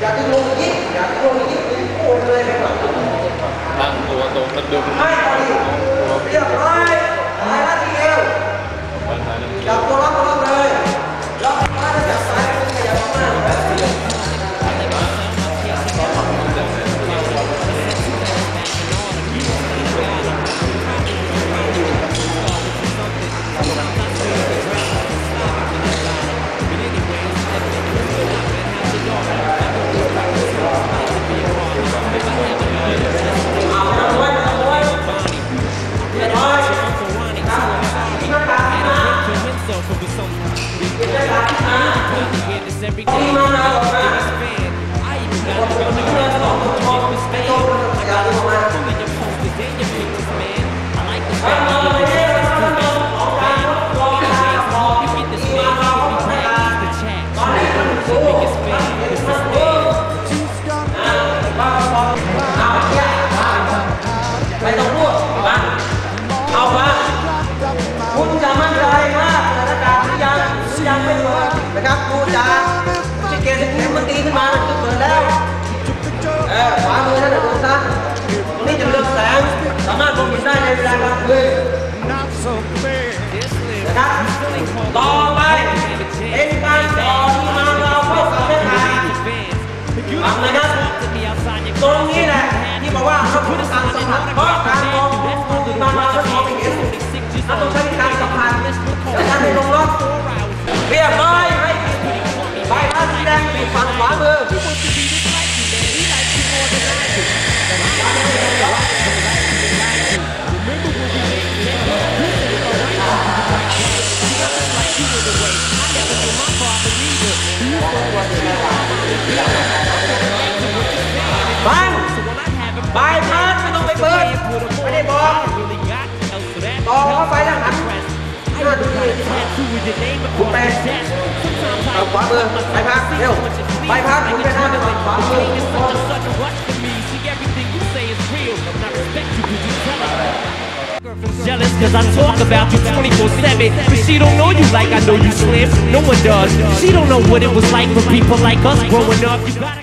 อยากจะลงยิบอยากจะลงยิบโอนเลยไปหลังตัวตรงกระดุมไม่ ไม่ นะครับพูดจาที่เกณฑ์เข็มมันตีขึ้นมามันจะเปิดแล้วเออขวามือนั่นแหละดูซะตรงนี้จะเลือกแสงสามารถมองเห็นได้ในเวลากลางคืนนะครับต่อไปเป็นการต่อที่มาเราเข้ากับแม่ขายฟังนะครับตรงนี้แหละที่บอกว่าเราพูดการสัมผัสเพราะการมองที่มาเราจะมองไม่เห็นเราต้องใช้ บังบายพาสไม่ต้องไปเปิด ไม่ได้บอกบอกเข้าไปแล้วหันหน้าดูดีคุณแปลเอาขวามือบายพาสเร็วไปพาสคุณไปหน้าไปขวามือ cause I talk about you 24-7 But she don't know you like I know you slim No one does. She don't know what it was like for people like us growing up. You gotta